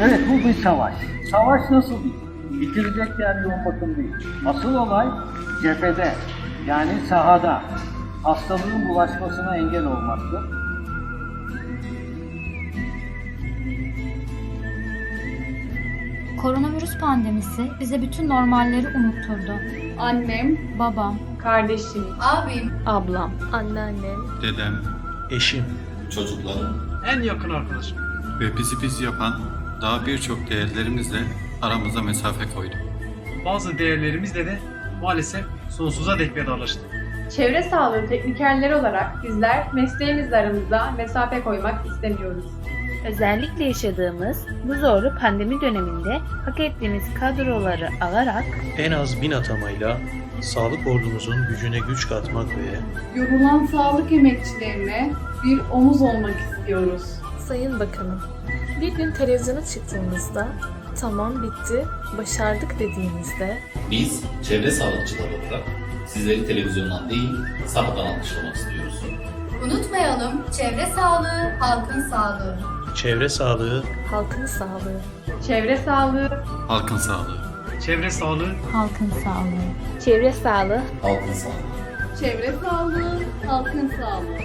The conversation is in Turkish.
Evet bu bir savaş. Savaş nasıl bitir? Bitirecek yer yoğun bakım değil. Asıl olay cephede yani sahada hastalığın bulaşmasına engel olmaktır. Koronavirüs pandemisi bize bütün normalleri unutturdu. Annem, Babam, kardeşim, Abim, ablam, anneannem, dedem eşim, çocuklarım, en yakın arkadaşım. ve bizi biz yapan daha birçok değerlerimizle aramıza mesafe koydu. Bazı değerlerimizle de maalesef sonsuza dek vedalaştık. Çevre sağlığı teknikerleri olarak bizler mesleğimizle aramızda mesafe koymak istemiyoruz. Özellikle yaşadığımız bu zorlu pandemi döneminde hak ettiğimiz kadroları alarak en az bin atamayla sağlık ordumuzun gücüne güç katmak ve Yorulan sağlık emekçilerine bir omuz olmak istiyoruz. Sayın Bakanım, bir gün televizyona çıktığımızda tamam bitti, başardık dediğinizde biz çevre sağlıkçıları olarak sizleri televizyondan değil, sahadan alkışlamak istiyoruz. unutmayalım çevre sağlığı, halkın sağlığı. çevre sağlığı halkın sağlığı, Çevre sağlığı, Halkın sağlığı. Çevre sağlığı, halkın sağlığı. çevre sağlığı Halkın sağlığı. Çevre sağlığı, halkın sağlığı.